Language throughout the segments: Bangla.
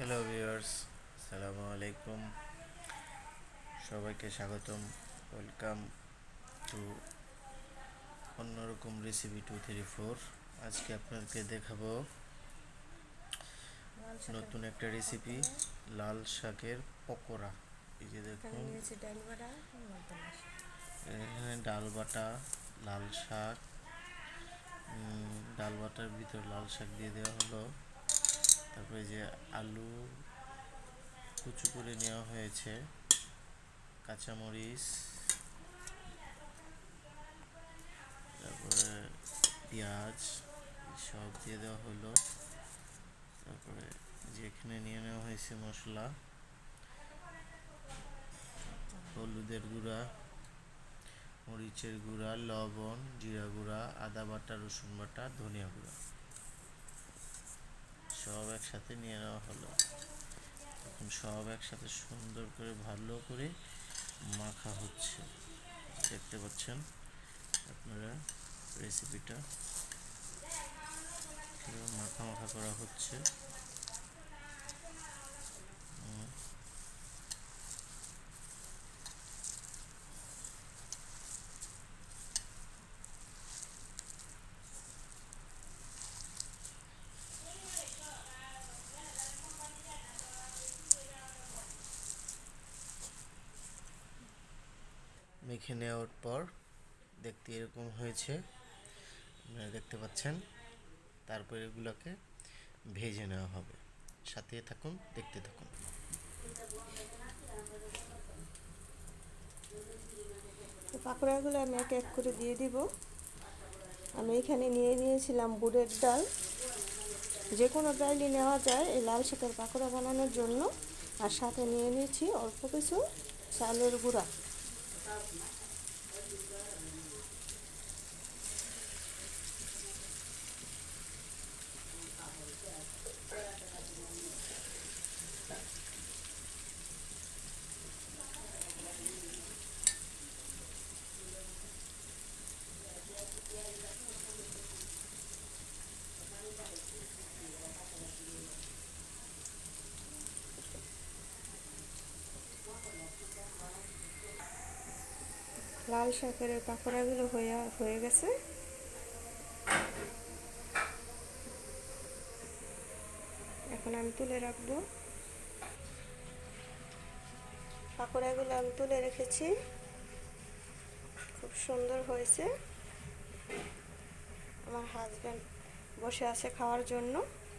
হ্যালো ভিউয়ার্স আসসালামু আলাইকুম সবাইকে স্বাগতম। ওয়েলকাম টু অন্যরকম রেসিপি টু থ্রি ফোর আজকে আপনাদেরকে দেখাবো নতুন একটা রেসিপি লাল শাকের পকোড়া। এই যে দেখুন। এখানে ডাল বাটা লাল শাক ডাল বাটার ভিতর লাল শাক দিয়ে দেওয়া হলো। তারপরে যে আলু কুচু করে নেওয়া হয়েছে, কাঁচামরিচ, তারপরে পেঁয়াজ সব দিয়ে দেওয়া হলো। তারপরে যে এখানে নিয়ে নেওয়া হয়েছে মশলা, হলুদের গুঁড়া, মরিচের গুঁড়া, লবণ, জিরা গুঁড়া, আদা বাটা, রসুন বাটা, ধনিয়া গুঁড়া। সব একসাথে নিয়ে নেওয়া হলো। এখন সব একসাথে সুন্দর করে ভালো করে মাখা হচ্ছে। দেখতে পাচ্ছেন আপনারা রেসিপিটা মাখা মাখা করা হচ্ছে। মেখে নেওয়ার পর দেখতে এরকম হয়েছে। আপনারা দেখতে পাচ্ছেন। তারপরে এগুলোকে ভেজে নেওয়া হবে। সাথে থাকুন, দেখতে থাকুন। তো পাকোড়াগুলো আমি এক এক করে দিয়ে দিব। আমি এখানে নিয়ে নিয়েছিলাম বুটের ডাল। যে কোনো ডালই নেওয়া যায় এই লাল শাকের পাকোড়া বানানোর জন্য। আর সাথে নিয়ে নিয়েছি অল্প কিছু চালের গুঁড়া। સાઉથમાં બધું ગરમ লাল শাকের পাকোড়াগুলো হয়ে হয়ে গেছে। এখন আমি তুলে রাখব। পাকোড়াগুলো আমি তুলে রেখেছি। খুব সুন্দর হয়েছে। আমার হাজব্যান্ড বসে আছে খাওয়ার জন্য,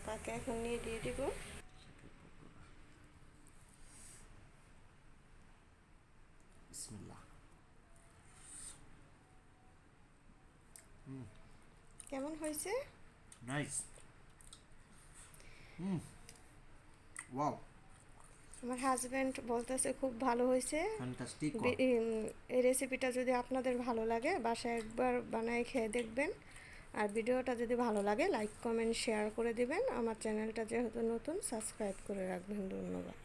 তাকে এখন নিয়ে দিয়ে দিব। কেমন হয়েছে? Nice hmm. ওয়াও আমার হাজব্যান্ড বলতেছে খুব ভালো হয়েছে। ফ্যান্টাস্টিক এই রেসিপিটা যদি আপনাদের ভালো লাগে বাসায় একবার বানায় খেয়ে দেখবেন। আর ভিডিওটা যদি ভালো লাগে লাইক কমেন্ট শেয়ার করে দিবেন। আমার চ্যানেলটা যেহেতু নতুন সাবস্ক্রাইব করে রাখবেন। ধন্যবাদ।